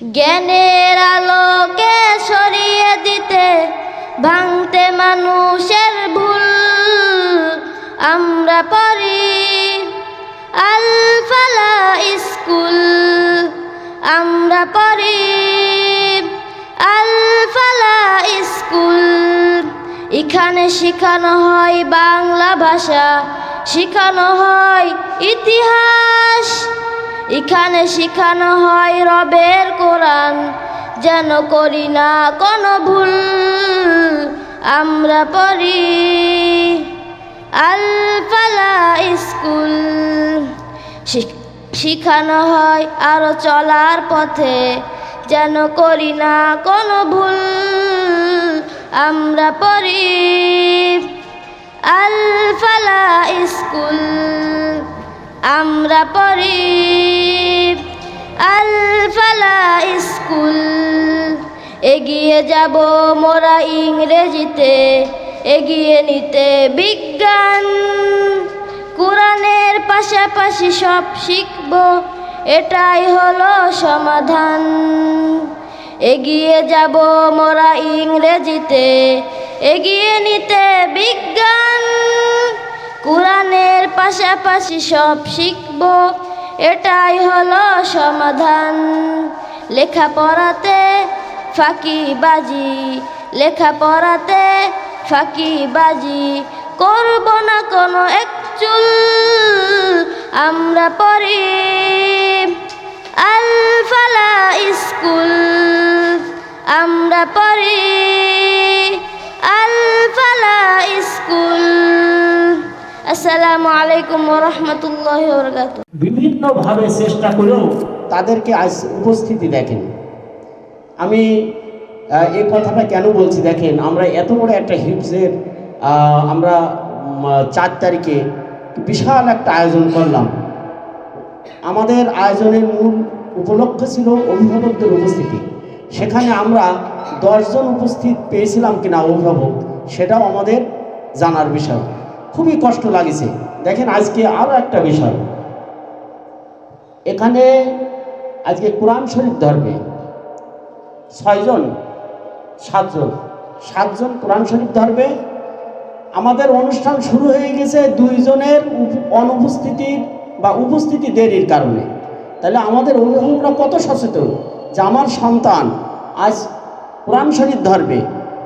জ্ঞানের আলোকে সরিয়ে দিতে, ভাঙতে মানুষের ভুল আমরা পড়ি আলফালা স্কুল আমরা পড়ি আলফালা স্কুল, এখানে শেখানো হয় বাংলা ভাষা, শেখানো হয় ইতিহাস। এখানে শিখানো হয় রবের কোরআন, যেন করি না কোনো ভুল। আমরা পড়ি আল ফালা স্কুল। শিখ- শিখানো হয় আরও চলার পথে, যেন করি না কোনো ভুল। আমরা পড়ি আল ফালা স্কুল। আমরা পড়ি আল ফালা স্কুল। এগিয়ে যাব মোরা ইংরেজিতে, এগিয়ে নিতে বিজ্ঞান। কোরআনের পাশাপাশি সব শিখব, এটাই হলো সমাধান। এগিয়ে যাব মোরা ইংরেজিতে, এগিয়ে নিতে বিজ্ঞান। কোরআনের পাশাপাশি সব শিখব। এটাই হলো সমাধান। লেখাপড়াতে ফাঁকিবাজি লেখাপড়াতে ফাঁকিবাজি, করব না কোনো এক চুল, আমরা পড়ি আলফালা স্কুল, আমরা পড়ি আসসালামু আলাইকুম রহমতুল্লাহ বিভিন্নভাবে চেষ্টা করেও তাদেরকে আজ উপস্থিতি দেখেন। আমি এই কথাটা কেন বলছি দেখেন, আমরা এত বড় একটা হিপসের আমরা চার তারিখে বিশাল একটা আয়োজন করলাম। আমাদের আয়োজনের মূল উপলক্ষ ছিল অভিভাবকদের উপস্থিতি। সেখানে আমরা দশজন উপস্থিত পেয়েছিলাম কিনা অভিভাবক, সেটাও আমাদের জানার বিষয়। খুবই কষ্ট লাগেছে। দেখেন আজকে আরও একটা বিষয়। এখানে আজকে কোরআন শরীফ ধরবে। ছয়জন, সাতজন। সাতজন কোরআন শরীফ ধরবে। আমাদের অনুষ্ঠান শুরু হয়ে গেছে দুইজনের অনুপস্থিতির বা উপস্থিতি দেরির কারণে। তাহলে আমাদের অভিভাবকরা কত সচেতন যে আমার সন্তান আজ কোরআন শরীফ ধরবে,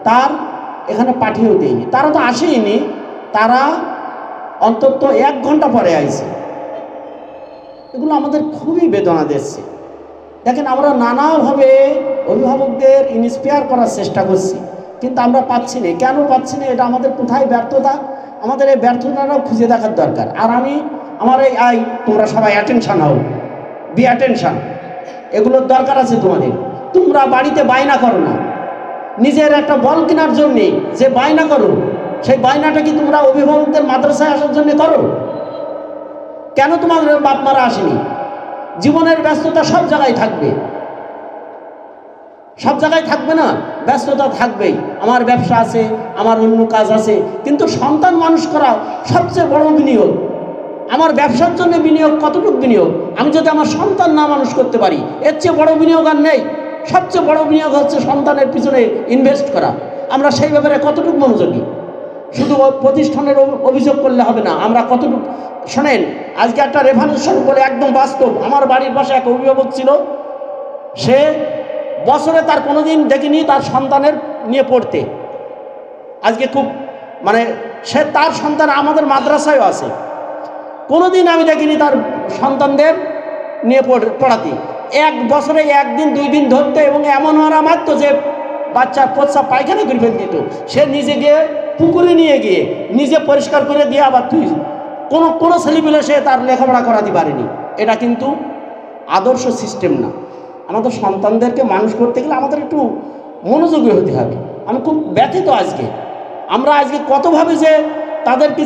তার এখানে পাঠিয়েও দেয়নি। তারা তো আসেইনি। তারা অন্তত এক ঘণ্টা পরে আইছে। এগুলো আমাদের খুবই বেদনা দিচ্ছে। দেখেন আমরা নানাভাবে অভিভাবকদের ইন্সপায়ার করার চেষ্টা করছি, কিন্তু আমরা পাচ্ছি না। কেন পাচ্ছি না? এটা আমাদের কোথায় ব্যর্থতা? আমাদের এই ব্যর্থতাটাও খুঁজে দেখার দরকার। আর আমি আমার এই আই, তোমরা সবাই অ্যাটেনশন হও বি অ্যাটেনশন এগুলোর দরকার আছে তোমাদের। তোমরা বাড়িতে বায়না করো না। নিজের একটা বল কেনার জন্যে যে বায়না করো সেই বায়নাটা কি তোমরা অভিভাবকদের মাদ্রাসায় আসার জন্য করো? কেন তোমাদের বাপ মারা আসেনি? জীবনের ব্যস্ততা সব জায়গায় থাকবে। সব জায়গায় থাকবে না, ব্যস্ততা থাকবেই। আমার ব্যবসা আছে, আমার অন্য কাজ আছে, কিন্তু সন্তান মানুষ করা সবচেয়ে বড় বিনিয়োগ। আমার ব্যবসার জন্য বিনিয়োগ কতটুকু বিনিয়োগ? আমি যদি আমার সন্তান না মানুষ করতে পারি, এর চেয়ে বড় বিনিয়োগ আর নেই। সবচেয়ে বড় বিনিয়োগ হচ্ছে সন্তানের পিছনে ইনভেস্ট করা। আমরা সেই ব্যাপারে কতটুকু মনোযোগী? শুধু প্রতিষ্ঠানের অভিযোগ করলে হবে না। আমরা কতটুকু শোনেন, আজকে একটা রেভলিউশন বলে একদম বাস্তব। আমার বাড়ির পাশে এক অভিভাবক ছিল। সে বছরে তার কোনোদিন দেখিনি তার সন্তানের নিয়ে পড়তে। আজকে খুব মানে সে তার সন্তান আমাদের মাদ্রাসায়ও আছে। কোনোদিন আমি দেখিনি তার সন্তানদের নিয়ে পড়- পড়াতে। এক বছরে একদিন, দুই দিন ধরতে এবং এমন মারা মারতো যে বাচ্চার প্রস্রাব পায়খানা করে ফেল দিত। সে নিজে গিয়ে পুকুরে নিয়ে গিয়ে নিজে পরিষ্কার করে দিয়ে আবার তুই কোনো কোনো ছেলেপিলে সে তার লেখাপড়া করাতে পারেনি। এটা কিন্তু আদর্শ সিস্টেম না। আমাদের সন্তানদেরকে মানুষ করতে গেলে আমাদের একটু মনোযোগী হতে হবে। আমি খুব ব্যথিত আজকে। আমরা আজকে কতভাবে যে তাদেরকে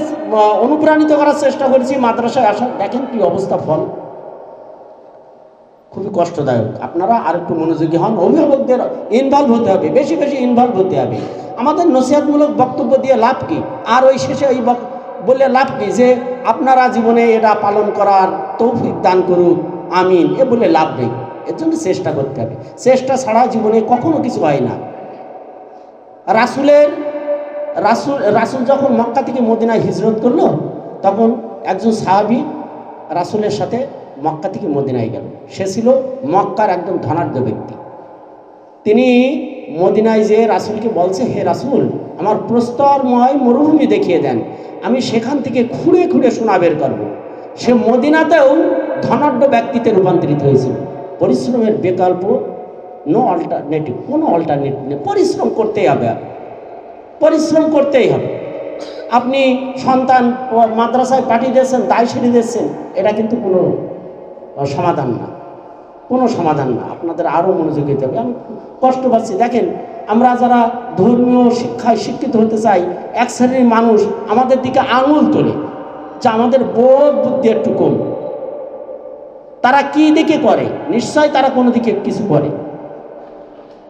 অনুপ্রাণিত করার চেষ্টা করেছি মাদ্রাসায় আসা। দেখেন কি অবস্থা ফল। খুবই কষ্টদায়ক। আপনারা আর একটু মনোযোগী হন, অভিভাবকদের ইনভলভ হতে হবে, বেশি বেশি ইনভলভ হতে হবে। আমাদের নসিহাতমূলক বক্তব্য দিয়ে লাভ কি? আর ওই শেষে ওই বললে লাভ কি? যে আপনারা জীবনে এটা পালন করার তৌফিক দান করুন আমিন, এ বলে লাভ নেই। এর জন্য চেষ্টা করতে হবে। চেষ্টা ছাড়া জীবনে কখনো কিছু হয় না। রাসুলের রাসুল রাসুল যখন মক্কা থেকে মদিনায় হিজরত করল, তখন একজন সাহাবি রাসুলের সাথে মক্কা থেকে মদিনায় গেল। সে ছিল মক্কার একদম ধনাঢ্য ব্যক্তি। তিনি মদিনায় যে রাসুলকে বলছে, হে রাসুল, আমার প্রস্তরময় মরুভূমি দেখিয়ে দেন। আমি সেখান থেকে খুঁড়ে খুঁড়ে সোনা বের করব। সে মদিনাতেও ধনাঢ্য ব্যক্তিতে রূপান্তরিত হয়েছিল। পরিশ্রমের বিকল্প নো অল্টারনেটিভ কোনো অল্টারনেটিভ নেই। পরিশ্রম করতেই হবে। পরিশ্রম করতেই হবে। আপনি সন্তান মাদ্রাসায় পাঠিয়ে দিয়েছেন, দায় সেরে দিয়েছেন, এটা কিন্তু কোনো সমাধান না। কোনো সমাধান না। আপনাদের আরও মনোযোগ দিতে হবে। আমি কষ্ট পাচ্ছি। দেখেন, আমরা যারা ধর্মীয় শিক্ষায় শিক্ষিত হতে চাই, এক শ্রেণির মানুষ আমাদের দিকে আঙুল তোলে যে আমাদের বোধ বুদ্ধি একটু কম। তারা কি দিকে করে? নিশ্চয় তারা কোনো দিকে কিছু করে।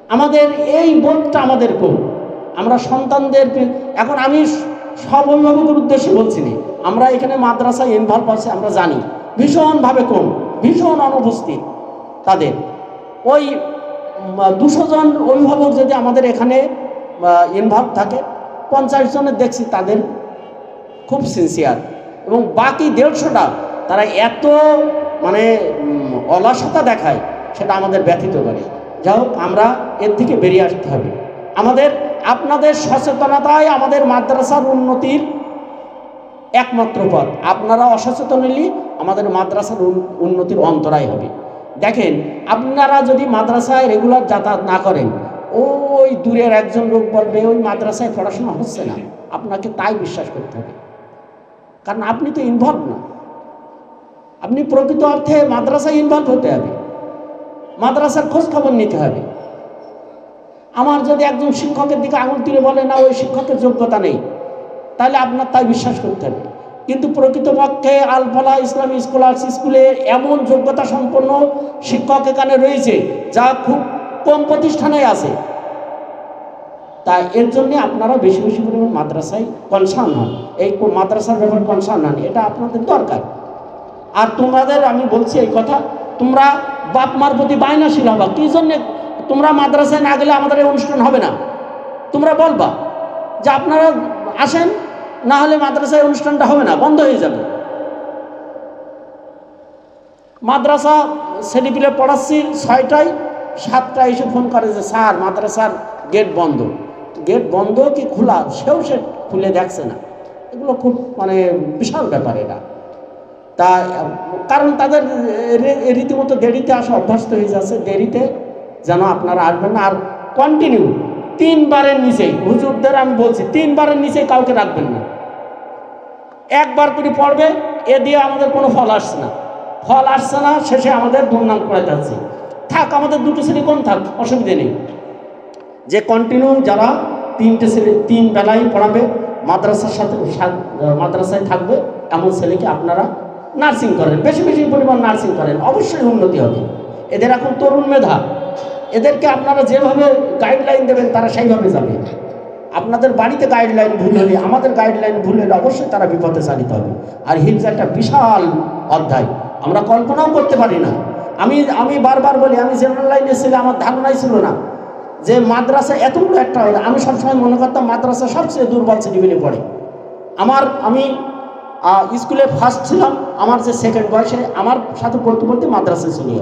আমাদের এই বোধটা আমাদের কম। আমরা সন্তানদের এখন আমি সব অভিভাবকের উদ্দেশ্যে বলছি না, আমরা এখানে মাদ্রাসায় ইনভলভ আছে, আমরা জানি। ভীষণভাবে কম। ভীষণ অনুপস্থিত তাদের। ওই দুশো জন অভিভাবক যদি আমাদের এখানে ইনভলভ থাকে, পঞ্চাশ জনের দেখছি তাদের খুব সিনসিয়ার এবং বাকি দেড়শোটা তারা এত মানে অলসতা দেখায়, সেটা আমাদের ব্যথিত করে। যাই হোক, আমরা এর থেকে বেরিয়ে আসতে হবে। আমাদের, আপনাদের সচেতনতায় আমাদের মাদ্রাসার উন্নতির একমাত্র পথ। আপনারা অসচেতন হলে আমাদের মাদ্রাসার উন্নতির অন্তরায় হবে। দেখেন, আপনারা যদি মাদ্রাসায় রেগুলার যাতায়াত না করেন, ওই দূরের একজন লোক বলবে, ওই মাদ্রাসায় পড়াশোনা হচ্ছে না। আপনাকে তাই বিশ্বাস করতে হবে। কারণ আপনি তো ইনভলভ না। আপনি প্রকৃত অর্থে মাদ্রাসায় ইনভলভ হতে হবে। মাদ্রাসার খোঁজ খবর নিতে হবে। আমার যদি একজন শিক্ষকের দিকে আঙুল তুলে বলে, না, ওই শিক্ষকের যোগ্যতা নেই। তাহলে আপনার তাই বিশ্বাস করতে হবে। কিন্তু প্রকৃতপক্ষে আলফলা ইসলামী স্কলার্স স্কুলে এমন যোগ্যতা সম্পন্ন শিক্ষক এখানে রয়েছে, যা খুব কম প্রতিষ্ঠানে আছে। তাই এর জন্য আপনারা বেশি বেশি পরিমাণ মাদ্রাসায় কনসার্ন হন। এই মাদ্রাসার ব্যাপারে কনসার্ন হন, এটা আপনাদের দরকার। আর তোমাদের, আমি বলছি এই কথা, তোমরা বাপ মার প্রতি বায়নাশীল হবা। কি জন্যে তোমরা মাদ্রাসায় না গেলে আমাদের এই অনুষ্ঠান হবে না? তোমরা বলবা যে আপনারা আসেন না হলে মাদ্রাসায় অনুষ্ঠানটা হবে না, বন্ধ হয়ে যাবে। মাদ্রাসা ছেলেপিলে পড়াচ্ছি ছয়টায়, সাতটায় এসে ফোন করে যে, স্যার, মাদ্রাসার গেট বন্ধ। গেট বন্ধ কি খোলা? সেও সে খুলে দেখছে না। এগুলো খুব মানে বিশাল ব্যাপার এটা। তা, কারণ তাদের রীতিমতো দেরিতে আসা অভ্যস্ত হয়ে যাচ্ছে, দেরিতে যেন আপনারা আসবেন আর কন্টিনিউ তিনবারের নিচেই, হুজুরদের আমি বলছি, তিনবারের নিচে কাউকে রাখবেন না। একবার করে পড়বে, এ দিয়ে আমাদের কোনো ফল আসছে না। ফল আসছে না, শেষে আমাদের দুর্নাম করে যাচ্ছে থাক, আমাদের দুটো শ্রেণি কোন থাক, অসুবিধে নেই। যে কন্টিনিউ যারা তিনটে ছেলে, তিন বেলায় পড়াবে, মাদ্রাসার সাথে মাদ্রাসায় থাকবে, এমন ছেলেকে আপনারা নার্সিং করেন। বেশি বেশি পরিমাণ নার্সিং করেন, অবশ্যই উন্নতি হবে। এদের এখন তরুণ মেধা। এদেরকে আপনারা যেভাবে গাইডলাইন দেবেন, তারা সেইভাবে যাবে। আপনাদের বাড়িতে গাইডলাইন ভুল হলে, আমাদের গাইডলাইন ভুল হলে অবশ্যই তারা বিপদে চালিত হবে। আর হিলস একটা বিশাল অধ্যায়। আমরা কল্পনাও করতে পারি না। আমি আমি বারবার বলি, আমি জেনারেল লাইনে ছিল, আমার ধারণাই ছিল না যে মাদ্রাসা এতগুলো একটা হবে আমি সবসময় মনে করতাম মাদ্রাসা সবচেয়ে দুর্বল শ্রেণীগুলি পড়ে। আমার, আমি স্কুলে ফার্স্ট ছিলাম। আমার যে সেকেন্ড বয়সে, আমার সাথে পড়তে পড়তে মাদ্রাসায় চলে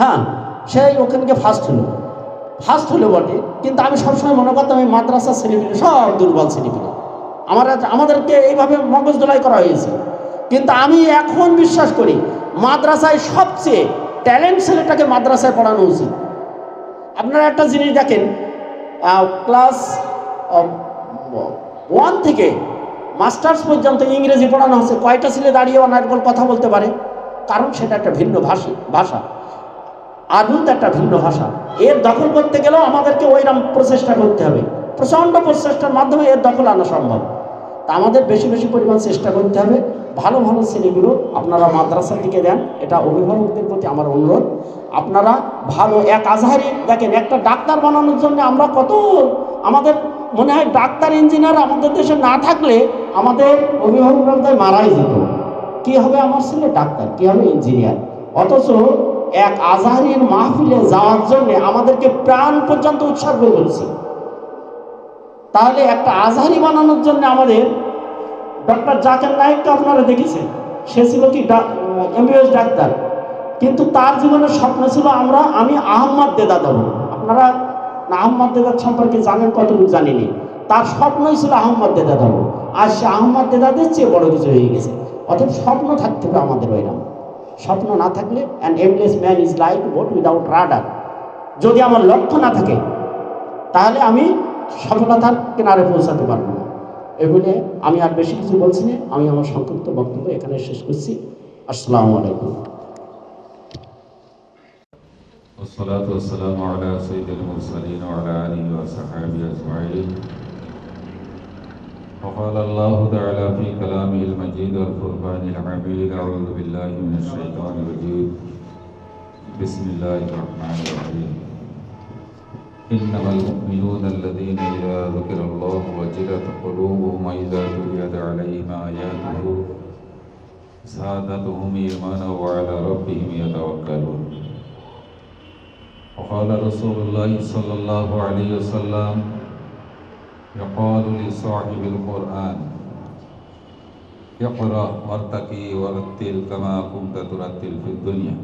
হ্যাঁ সেই ওখানকে ফার্স্ট হলো। ফার্স্ট হলো বটে। কিন্তু আমি সবসময় মনে করতাম এই মাদ্রাসা, ছেলেপিলে সব দুর্বল ছেলেপিলে। আমার আমাদেরকে এইভাবে মগজ দোলাই করা হয়েছে। কিন্তু আমি এখন বিশ্বাস করি, মাদ্রাসায় সবচেয়ে ট্যালেন্ট ছেলেটাকে মাদ্রাসায় পড়ানো উচিত। আপনারা একটা জিনিস দেখেন ক্লাস ওয়ান থেকে মাস্টার্স পর্যন্ত ইংরেজি পড়ানো হচ্ছে। কয়টা ছেলে দাঁড়িয়ে অনার্গল কথা বলতে পারে? কারণ সেটা একটা ভিন্ন ভাষী ভাষা। আরবি তো একটা ভিন্ন ভাষা। এর দখল করতে গেলেও আমাদেরকে ওইরকম প্রচেষ্টা করতে হবে। প্রচণ্ড প্রচেষ্টার মাধ্যমে এর দখল আনা সম্ভব। তা আমাদের বেশি বেশি পরিমাণ চেষ্টা করতে হবে। ভালো ভালো ছেলেগুলো আপনারা মাদ্রাসার দিকে দেন। এটা অভিভাবকদের প্রতি আমার অনুরোধ। আপনারা ভালো এক আজহারি দেখেন, একটা ডাক্তার বানানোর জন্য আমরা কত আমাদের মনে হয় ডাক্তার, ইঞ্জিনিয়ার আমাদের দেশে না থাকলে আমাদের অভিভাবকরা মারাই যেত কী হবে আমার ছেলে? ডাক্তার। কী হবে? ইঞ্জিনিয়ার। অথচ এক আজহারির মাহফিলে যাওয়ার জন্য আমাদেরকে প্রাণ পর্যন্ত উৎসর্গ করছে তাহলে একটা আজহারি বানানোর জন্য আমাদের ডক্টর জাকের নায়েককে আপনারা দেখেছেন, সে ছিল কি এমবিএস ডাক্তার। কিন্তু তার জীবনের স্বপ্ন ছিল আমরা, আমি আহম্মদ দেদা দেব আপনারা আহম্মদ দেদার সম্পর্কে জানেন কতটুকু জানিনি। তার স্বপ্নই ছিল আহম্মদ দেদা দেব আর সে আহম্মদ দেদাদের চেয়ে বড় কিছু হয়ে গেছে। অতএব স্বপ্ন থাকতে হবে আমাদের ওইরকম স্বপ্ন না থাকলে an aimless man is like boat without rudder যদি আমার লক্ষ্য না থাকে তাহলে আমি সফলতার কিনারে পৌঁছাতে পারবো না এগুলো আমি আর বেশি কিছু বলছি না আমি আমার সংক্ষিপ্ত বক্তব্য এখানে শেষ করছি আসসালামু আলাইকুম والصلاة والسلام على سيد المرسلين وعلى آله وصحبه أجمعين وقال الله تعالى في كلامه المجيد والفرقان الحميد أعوذ بالله من الشيطان الرجيم. بسم الله الرحمن الرحيم. إنما المؤمنون الذين إذا ذكر الله وجلت قلوبهم وإذا تليت عليهم آياته، زادتهم إيمانا وعلى ربهم يتوكلون. وقال رسول الله صلى الله عليه وسلم يقال لصاحب القرآن اقرأ وارتقي ورتل كما كنت ترتل في الدنيا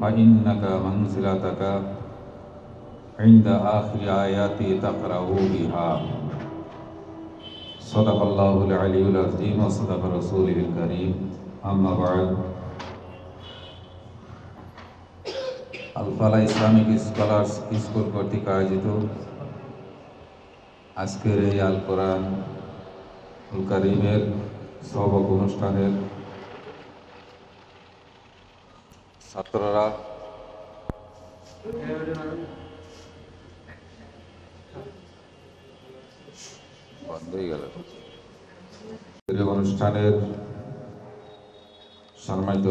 فإنك منزلتك عند آخر آيات تقرأ بها صدق الله العلي العظيم وصدق رسوله الكريم أما بعد আলফালা ইসলামিক স্কলার্স স্কুল কর্তৃক আয়োজিত আজকের এই আল কোরআন কারিমের সবক অনুষ্ঠানের ছাত্ররা অনুষ্ঠানের সম্মানিত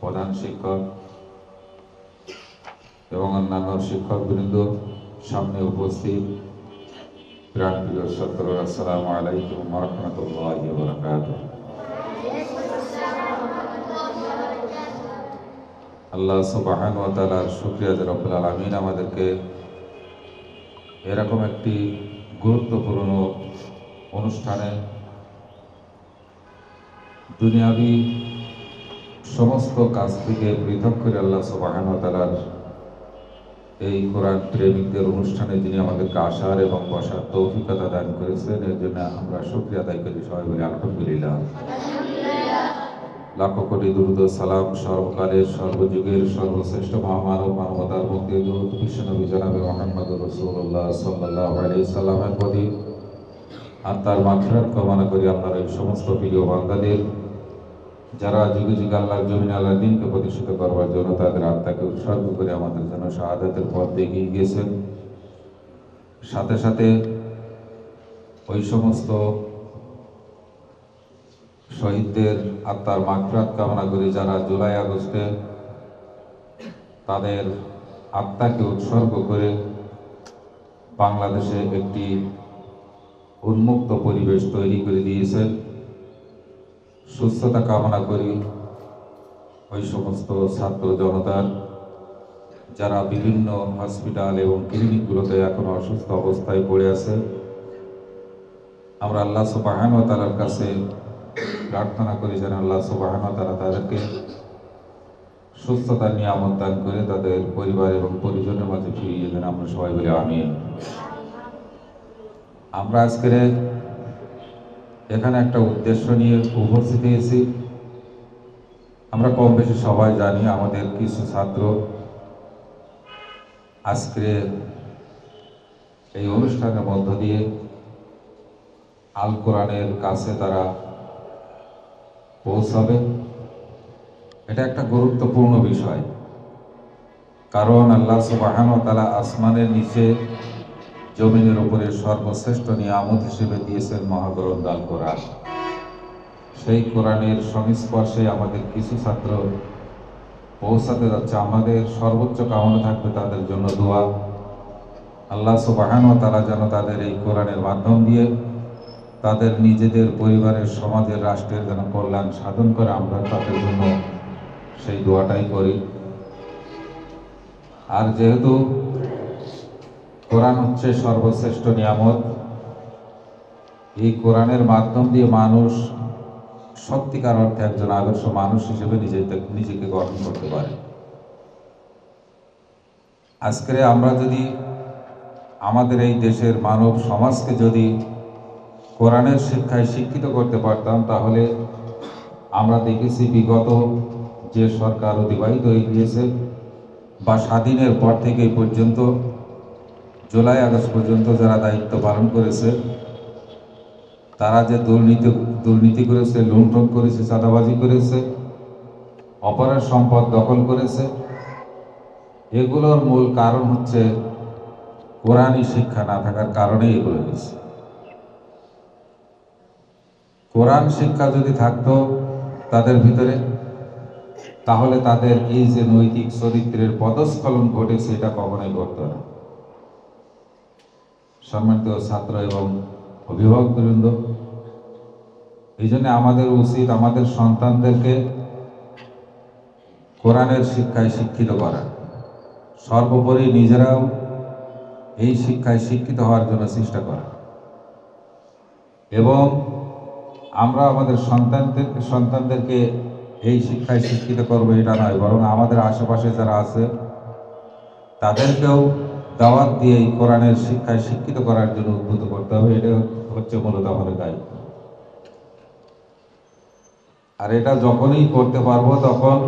প্রধান শিক্ষক এবং অন্যান্য শিক্ষক শিক্ষকবৃন্দ সামনে উপস্থিত। প্রাণপ্রিয় ছাত্র আসসালামু আলাইকুম রহমতুল্লাহ আল্লাহ সুবাহান ও তালার শুক্রিয়া রব্বুল আলমিন আমাদেরকে এরকম একটি গুরুত্বপূর্ণ অনুষ্ঠানে দুনিয়াবি সমস্ত কাজ থেকে পৃথক করে আল্লাহ সুবাহান ও তালার এই কোরআন প্রেমিকদের অনুষ্ঠানে যিনি আমাদেরকে আসার এবং বসার তৌফিকতা দান করেছেন। এর জন্য আমরা শুক্রিয়া আদায় করি সবাই বলি আলহামদুলিল্লাহ। লাখ কোটি দুরুদ সালাম সর্বকালের, সর্বযুগের, সর্বশ্রেষ্ঠ মহামানব মানবতার মধ্যে দূত বিশ্বনবী জনাবে মোহাম্মদ রসুল্লাহ সাল্লাহ আলী সাল্লামের প্রতি। আর তার মাফিরাত কামনা করি আপনার এই সমস্ত প্রিয় বান্দাদের যারা যুগে যুগে আল্লাহর জমিন আল্লাহ দিনকে প্রতিষ্ঠিত করবার জন্য তাদের আত্মাকে উৎসর্গ করে আমাদের জন্য শাহাদাতের পথ দেখিয়ে গিয়েছেন। সাথে সাথে ওই সমস্ত শহীদদের আত্মার মাকফরাত কামনা করি যারা জুলাই আগস্টে তাদের আত্মাকে উৎসর্গ করে বাংলাদেশে একটি উন্মুক্ত পরিবেশ তৈরি করে দিয়েছেন। সুস্থতা কামনা করি। ওই সমস্ত ছাত্র জনতার, যারা বিভিন্ন হসপিটাল এবং ক্লিনিকগুলোতে এখন অসুস্থ অবস্থায় পড়ে আছে, আমরা আল্লাহ সুবাহান তালার কাছে প্রার্থনা করি যেন আল্লাহ সুবাহান তালা তাদেরকে সুস্থতা নিয়ামত দান করে তাদের পরিবার এবং পরিজনের মাঝে ফিরিয়ে দেন। আমরা সবাই বলি আমিন। আমরা আজকের এখানে একটা উদ্দেশ্য নিয়ে উপস্থিত হয়েছি। আমরা কম বেশি সবাই জানি আমাদের কিছু ছাত্র আজকে এই অনুষ্ঠানের মধ্য দিয়ে আল কোরআনের কাছে তারা পৌঁছাবে। এটা একটা গুরুত্বপূর্ণ বিষয়। কারণ আল্লাহ সুবাহান তালা আসমানের নিচে জমিনের উপরে সর্বশ্রেষ্ঠ নিয়ামত হিসেবে দিয়েছেন মহাগ্রন্থ আল কোরআন। সেই কোরআনের সংস্পর্শে আমাদের কিছু ছাত্র পৌঁছাতে যাচ্ছে। আমাদের সর্বোচ্চ কামনা থাকবে তাদের জন্য দোয়া। আল্লাহ সুবাহান তারা যেন তাদের এই কোরআনের মাধ্যম দিয়ে তাদের নিজেদের পরিবারের, সমাজের, রাষ্ট্রের যেন কল্যাণ সাধন করে আমরা তাদের জন্য সেই দোয়াটাই করি। আর যেহেতু কোরআন হচ্ছে সর্বশ্রেষ্ঠ নিয়ামত। এই কোরআনের মাধ্যম দিয়ে মানুষ সত্যিকার অর্থে একজন আদর্শ মানুষ হিসেবে নিজেকে নিজেকে গঠন করতে পারে। আজকে আমরা যদি আমাদের এই দেশের মানব সমাজকে যদি কোরআনের শিক্ষায় শিক্ষিত করতে পারতাম, তাহলে আমরা দেখেছি বিগত যে সরকার অতিবাহিত হয়ে গিয়েছে বা স্বাধীনের পর থেকে পর্যন্ত জুলাই আগস্ট পর্যন্ত যারা দায়িত্ব পালন করেছে, তারা যে দুর্নীতি দুর্নীতি করেছে, লুণ্ঠন করেছে, চাঁদাবাজি করেছে, অপরের সম্পদ দখল করেছে, এগুলোর মূল কারণ হচ্ছে কোরআনই শিক্ষা না থাকার কারণে এগুলো হয়েছে। কোরআন শিক্ষা যদি থাকতো তাদের ভিতরে, তাহলে তাদের এই যে নৈতিক চরিত্রের পদস্খলন ঘটেছে, এটা কখনোই ঘটত না। সম্মানিত ছাত্র এবং অভিভাবকবৃন্দ এই জন্য আমাদের উচিত আমাদের সন্তানদেরকে কোরআনের শিক্ষায় শিক্ষিত করা। সর্বোপরি নিজেরাও এই শিক্ষায় শিক্ষিত হওয়ার জন্য চেষ্টা করা। এবং আমরা আমাদের সন্তানদের, সন্তানদেরকে এই শিক্ষায় শিক্ষিত করব এটা নয়, বরং আমাদের আশেপাশে যারা আছে, তাদেরকেও দাওয়াত দিয়ে এই কোরআনের শিক্ষায় শিক্ষিত করার জন্য উদ্বুদ্ধ করতে হবে, এটা হচ্ছে মূলত আমাদের দায়িত্ব। আর এটা যখনই করতে পারব তখন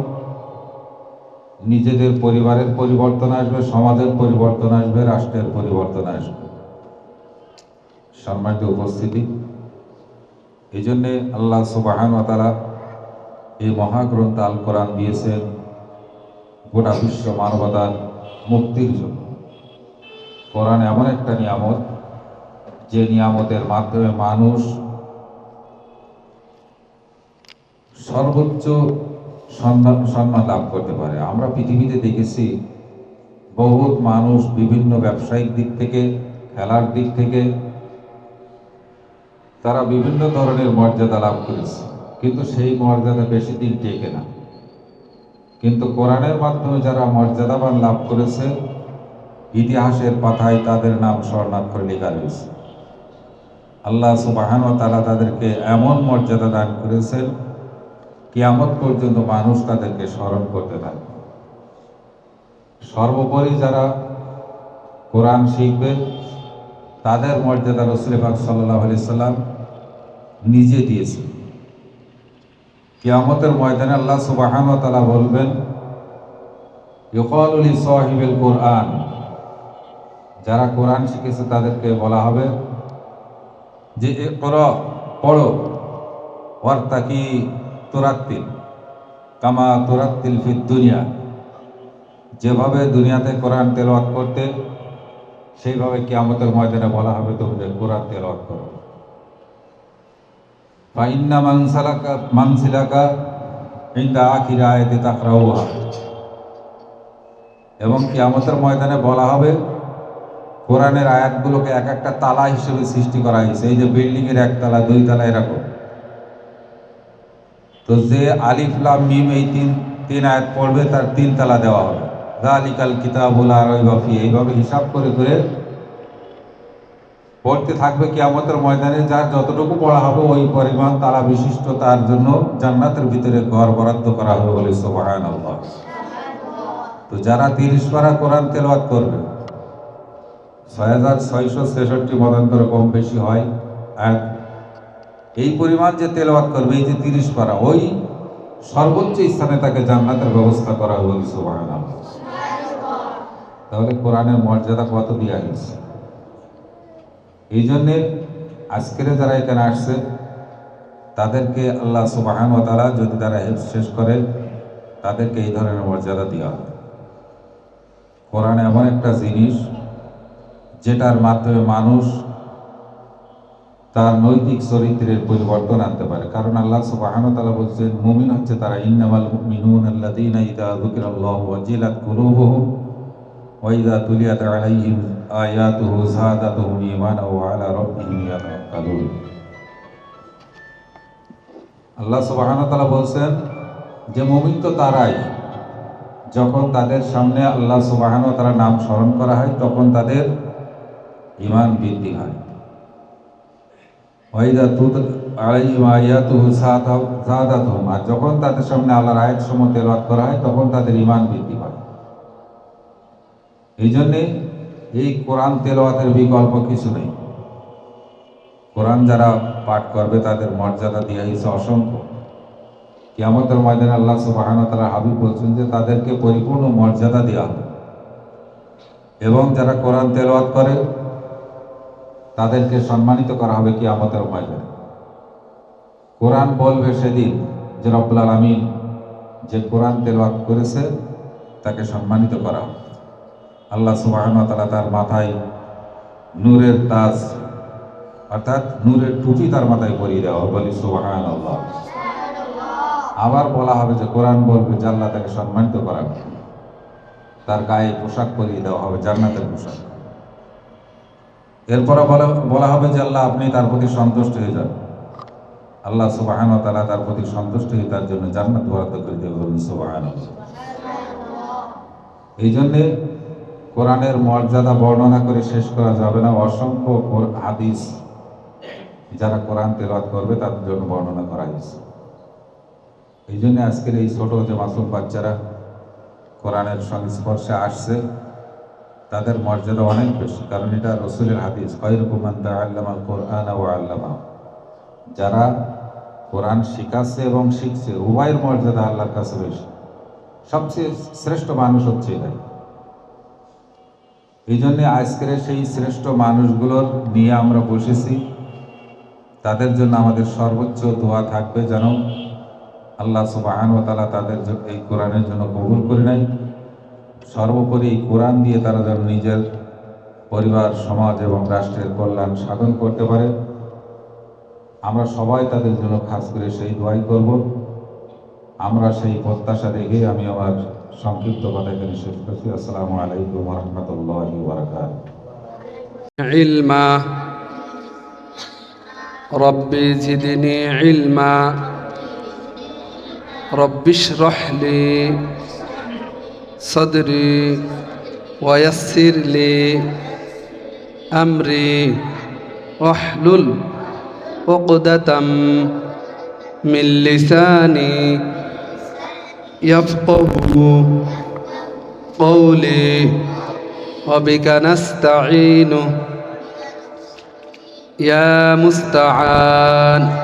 নিজেদের পরিবারের পরিবর্তন আসবে, সমাজের পরিবর্তন আসবে, রাষ্ট্রের পরিবর্তন আসবে। সম্মানিত উপস্থিতি, এই জন্যে আল্লাহ সুবাহান তারা এই মহাগ্রন্থ আল কোরআন দিয়েছেন, গোটা বিশ্ব মানবতার মুক্তির জন্য। কোরআন এমন একটা নিয়ামত, যে নিয়ামতের মাধ্যমে মানুষ সর্বোচ্চ সম্মান সম্মান লাভ করতে পারে। আমরা পৃথিবীতে দেখেছি বহুত মানুষ বিভিন্ন ব্যবসায়িক দিক থেকে, খেলার দিক থেকে, তারা বিভিন্ন ধরনের মর্যাদা লাভ করেছে। কিন্তু সেই মর্যাদা বেশি দিন টেকে না। কিন্তু কোরআনের মাধ্যমে যারা মর্যাদাবান লাভ করেছে ইতিহাসের পাতায় তাদের নাম স্বর্ণাক্ষরে লেখা রয়েছে। আল্লাহ সুবাহান তালা তাদেরকে এমন মর্যাদা দান করেছেন, কিয়ামত পর্যন্ত মানুষ তাদেরকে স্মরণ করতে থাকে সর্বোপরি যারা কোরআন শিখবে, তাদের মর্যাদা রসুল সাল্লাহ আলি সাল্লাম নিজে দিয়েছেন। কিয়ামতের ময়দানে আল্লাহ সুবাহান তালা বলবেন ইকলুল সাহিবুল কোরআন। যারা কোরআন শিখেছে তাদেরকে বলা হবে যে এ কর, পড়ো। ওয়ার্তাকি তোরাত্তিল, কামা তোরাত্তিল ফিদ দুনিয়া। যেভাবে দুনিয়াতে কোরআন তেলাওয়াত করতে, সেইভাবে কিয়ামতের ময়দানে বলা হবে তোমাদের কোরআন তেলাওয়াত করো। ফাইন্না মানসালাকা, মানসিলাকা ইন্দা আখির আয়াতে তাকরাউহা। এবং কিয়ামতের ময়দানে বলা হবে কোরআনের আয়াতগুলোকে এক একটা তালা হিসেবে সৃষ্টি করা হয়েছে। এই যে বিল্ডিং এর একতলা দুই তালা এরকম। তো যে আলিফ, লাম, মিম এই তিন তিন আয়াত পড়বে, তার তিন তালা দেওয়া হবে। গালিকাল কিতাবুল আর বাফি এইভাবে হিসাব করে করে পড়তে থাকবে কিয়ামতের ময়দানে, যার যতটুকু পড়া হবে ওই পরিমাণ তারা বিশিষ্ট, তার জন্য জান্নাতের ভিতরে ঘর বরাদ্দ করা হবে বলে সোবাহান তো যারা তিরিশ পারা কোরআন তেলাওয়াত করবে ছয় হাজার ছয়শো ছেষট্টি মতান্তর কম বেশি হয়। আর এই পরিমাণ যে তেলাওয়াত করবে, এই যে তিরিশ পারা, ওই সর্বোচ্চ স্থানে তাকে জান্নাতের ব্যবস্থা করা হবে বলে তাহলে কোরআনের মর্যাদা কত দেওয়া হয়েছে? এই জন্যে আজকের যারা এখানে আসছে, তাদেরকে আল্লাহ সুবাহান ও তারা যদি তারা হেফ শেষ করে, তাদেরকে এই ধরনের মর্যাদা দেওয়া হবে। কোরআন এমন একটা জিনিস যেটার মাধ্যমে মানুষ তার নৈতিক চরিত্রের পরিবর্তন আনতে পারে। কারণ আল্লাহ সুবাহান তালা বলছেন, মুমিন হচ্ছে তারা ইন্নামাল মিনুন আল্লাহ দিন ইদা দুকির আল্লাহ ওয়াজিলাত কুলুবুহুম ওয়াইদা তুলিয়াত আলাইহিম আয়াতুহু যাদাতুহুম ঈমানা ওয়া আলা রাব্বিহিম ইয়াতাওয়াক্কালুন। আল্লাহ সুবাহান তালা বলছেন যে মুমিন তো তারাই। যখন তাদের সামনে আল্লাহ সুবাহান তারা নাম স্মরণ করা হয়, তখন তাদের ইমান বৃদ্ধি হয়। ওয়াইদা তুত আলাইহিম আয়াতুহু সাদাতুহুম আর যখন তাদের সামনে আল্লাহর আয়াত সমূহ তেলাওয়াত করা হয়, তখন তাদের ইমান বৃদ্ধি পায়। এই জন্যে এই কোরআন তেলাওয়াতের বিকল্প কিছু নেই। কোরআন যারা পাঠ করবে, তাদের মর্যাদা দেওয়া হয়েছে অসংখ্য। কিয়ামতের ময়দানে আল্লাহ সুবাহান তারা হাবিব বলছেন যে, তাদেরকে পরিপূর্ণ মর্যাদা দেওয়া হবে। এবং যারা কোরআন তেলাওয়াত করে তাদেরকে সম্মানিত করা হবে কি আমাদের ময়দানে। কোরআন বলবে সেদিন যে রব্বুল আলমিন যে কোরআন তেলাওয়াত করেছে, তাকে সম্মানিত করা আল্লাহ সুবাহন তালা তার মাথায় নূরের তাজ, অর্থাৎ নূরের টুপি তার মাথায় পরিয়ে দেওয়া হবে বলি সুবাহান আল্লাহ আবার বলা হবে যে কোরআন বলবে যে আল্লাহ তাকে সম্মানিত করা তার গায়ে পোশাক পরিয়ে দেওয়া হবে, জান্নাতের পোশাক। এরপরে বলা হবে যে আল্লাহ আপনি তার প্রতি সন্তুষ্ট হয়ে যান। আল্লাহ সুবাহান তালা তার প্রতি সন্তুষ্ট হয়ে তার জন্য জান্নাত বরাদ্দ করে দেবে বলুন সুবাহান এই জন্যে কোরআনের মর্যাদা বর্ণনা করে শেষ করা যাবে না। অসংখ্য হাদিস যারা কোরআন তেলাওয়াত করবে, তাদের জন্য বর্ণনা করা হয়েছে। এই জন্য আজকের এই ছোট যে মাসুম বাচ্চারা কোরআনের সংস্পর্শে আসছে তাদের মর্যাদা অনেক বেশি, কারণ এটা রসুলের হাদিস। খৈরকুমান আল্লামাল কোরআন ও আল্লামা যারা কোরআন শিখাচ্ছে এবং শিখছে, উভয়ের মর্যাদা আল্লাহর কাছে বেশি। সবচেয়ে শ্রেষ্ঠ মানুষ হচ্ছে এটাই এই জন্য আজকের সেই শ্রেষ্ঠ মানুষগুলোর নিয়ে আমরা বসেছি। তাদের জন্য আমাদের সর্বোচ্চ দোয়া থাকবে যেন আল্লাহ সুবাহান তালা তাদের এই কোরআনের জন্য কবুল করে নেয়। সর্বোপরি এই কোরআন দিয়ে তারা যেন নিজের পরিবার সমাজ এবং রাষ্ট্রের কল্যাণ সাধন করতে পারে আমরা সবাই তাদের জন্য খাস করে সেই দোয়াই করব আমরা সেই প্রত্যাশা রেখে আমি আমার সংক্ষিপ্ত কথা এখানে শেষ করছি আসসালামু আলাইকুম রহমতুল্লাহ বারকাত علما رب زدني علما رب اشرح لي صدري ويسر لي أمري. واحلل عقدة من لساني يفقه قولي. وبك نستعين يا مستعان.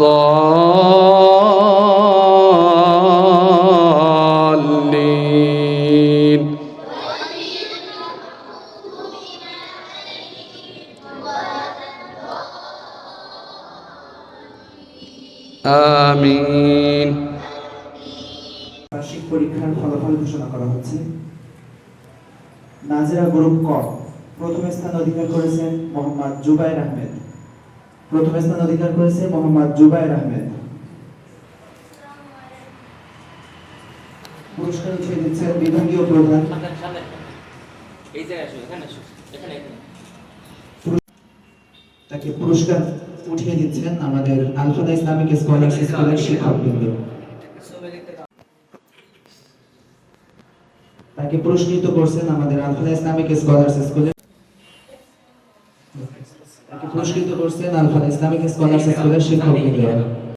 الضالين. آمين. বার্ষিক পরীক্ষার ফলাফল ঘোষণা করা হচ্ছে। নাজিরা গ্রুপ ক প্রথম স্থান অধিকার করেছেন মোহাম্মদ জুবাইর আহমেদ। প্রথম স্থান অধিকার করেছে মোহাম্মদ জুবাইর আহমেদ। পুরস্কার উঠিয়ে দিচ্ছেন বিভাগীয় প্রধান। তাকে পুরস্কার উঠিয়ে দিচ্ছেন আমাদের আলফাদা ইসলামিক স্কলারশিপ স্কুলের শিক্ষকবৃন্দ। তাকে পুরস্কৃত করছেন আমাদের আলফাদা ইসলামিক স্কলার্স স্কুলের তাকে পুরস্কৃত করছেন আলফা ইসলামিক স্কলারশিপ স্কুলের শিক্ষকবৃন্দ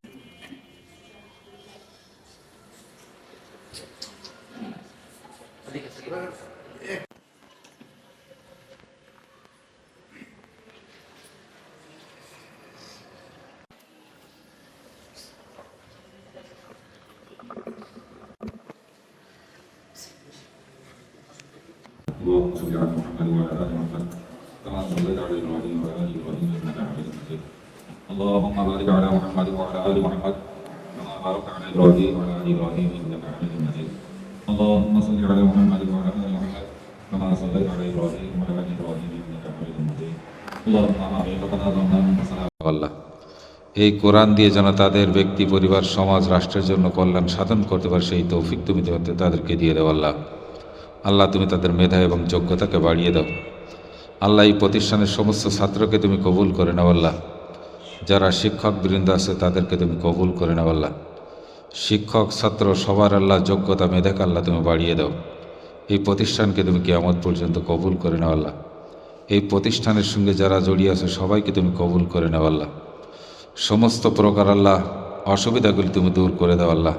এই কোরআন দিয়ে যেন তাদের ব্যক্তি পরিবার, সমাজ, রাষ্ট্রের জন্য কল্যাণ সাধন করতে পারে সেই তৌফিক তুমি তাদেরকে দিয়ে দেও আল্লাহ। আল্লাহ, তুমি তাদের মেধা এবং যোগ্যতাকে বাড়িয়ে দাও। আল্লাহ এই প্রতিষ্ঠানের সমস্ত ছাত্রকে তুমি কবুল করে নাও আল্লাহ। যারা শিক্ষক, বৃন্দ আছে, তাদেরকে তুমি কবুল করে নাও আল্লাহ। শিক্ষক, ছাত্র, সবার আল্লাহ যোগ্যতা, মেধাকে আল্লাহ তুমি বাড়িয়ে দাও। এই প্রতিষ্ঠানকে তুমি কিয়ামত পর্যন্ত কবুল করে নাও আল্লাহ। এই প্রতিষ্ঠানের সঙ্গে যারা জড়িয়ে আছে, সবাইকে তুমি কবুল করে নাও আল্লাহ। সমস্ত প্রকার আল্লাহ, অসুবিধাগুলি তুমি দূর করে দাও আল্লাহ।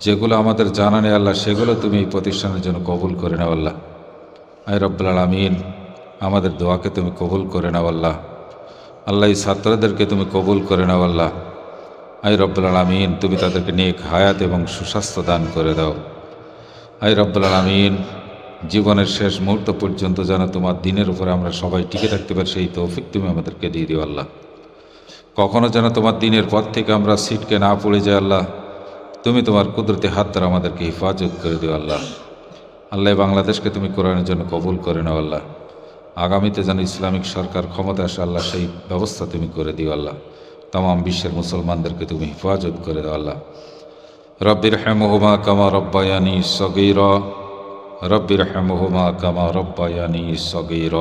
যেগুলো আমাদের জানা নেই আল্লাহ, সেগুলো তুমি এই প্রতিষ্ঠানের জন্য কবুল করে নাও আল্লাহ। আই রব্বুল আমিন আমাদের দোয়াকে তুমি কবুল করে নাও আল্লাহ। আল্লাহ এই ছাত্রদেরকে তুমি কবুল করে নাও আল্লাহ। আই রব্বুল আলমিন, তুমি তাদেরকে নেক হায়াত এবং সুস্বাস্থ্য দান করে দাও। আই রব্বুল আলমিন, জীবনের শেষ মুহূর্ত পর্যন্ত যেন তোমার দিনের উপরে আমরা সবাই টিকে থাকতে পারি, সেই তৌফিক তুমি আমাদেরকে দিয়ে দিও আল্লাহ। কখনো যেন তোমার দিনের পর থেকে আমরা সিটকে না পড়ে যাই আল্লাহ। তুমি তোমার কুদরতি হাত দ্বারা আমাদেরকে হেফাজত করে দিও আল্লাহ। আল্লাহ বাংলাদেশকে তুমি কোরআনের জন্য কবুল করে নাও আল্লাহ। আগামীতে যেন ইসলামিক সরকার ক্ষমতা আসে, আল্লাহ, সেই ব্যবস্থা তুমি করে দিও আল্লাহ। তাম বিশ্বের মুসলমানদেরকে তুমি হেফাজত করে দাও আল্লাহ রব্বির হেমহুমা কামা রব্বায়ানি সগীর রব্বির হেমহুমা কামা রব্বায়ানি সগীর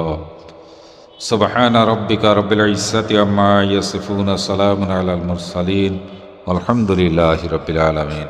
سبحان ربك رب العزة عما يصفون سلام على المرسلين والحمد لله رب العالمين